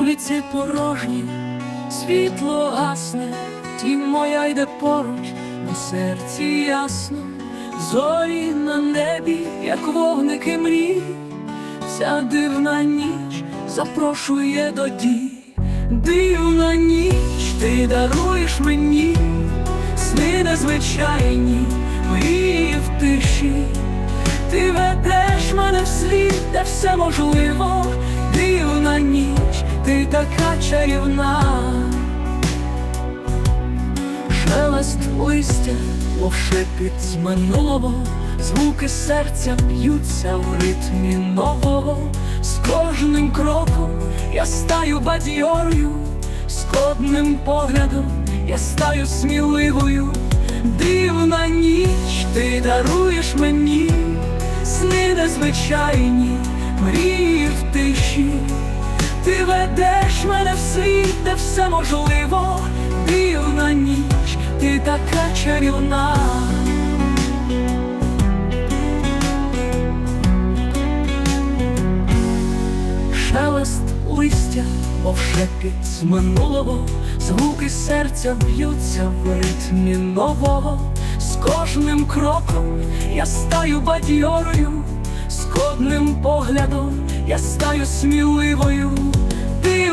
Вулиці порожні, світло гасне, тінь моя йде поруч, на серці ясно, зорі на небі, як вогники мрій, ця дивна ніч запрошує до дій, дивна ніч, ти даруєш мені, сни незвичайні, мрії в тиші. Ти ведеш мене в світ, де все можливо, дивна ніч, ти така чарівна, шелест листя, мов шепіт з звуки серця б'ються в ритмі нового, з кожним кроком я стаю бадьорою, з поглядом я стаю сміливою, дивна ніч, ти даруєш мені сни незвичайні, мрії в тиші, де все можливо, дивна ніч, ти така чарівна. Шелест листя, мов шепіт з минулого, звуки серця б'ються в ритмі нового, з кожним кроком я стаю бадьорою, з кодним поглядом я стаю сміливою,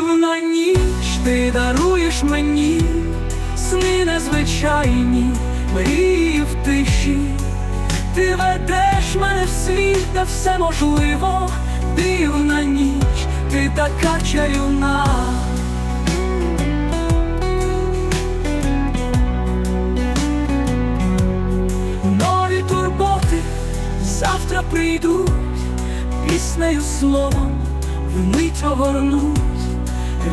дивна ніч, ти даруєш мені, сни незвичайні, мрії в тиші. Ти ведеш мене в світ, де все можливо, дивна ніч, ти така чарівна. Нові турботи завтра прийдуть, піснею словом вмить огорнуть.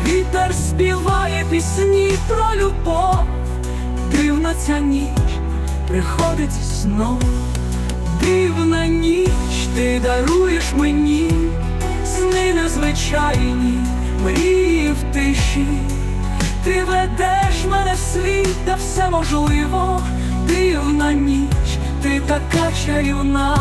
Вітер співає пісні про любов, дивна ця ніч приходить знов. Дивна ніч, ти даруєш мені, сни незвичайні, мрії в тиші, ти ведеш мене в світ, де все можливо, дивна ніч, ти така чарівна.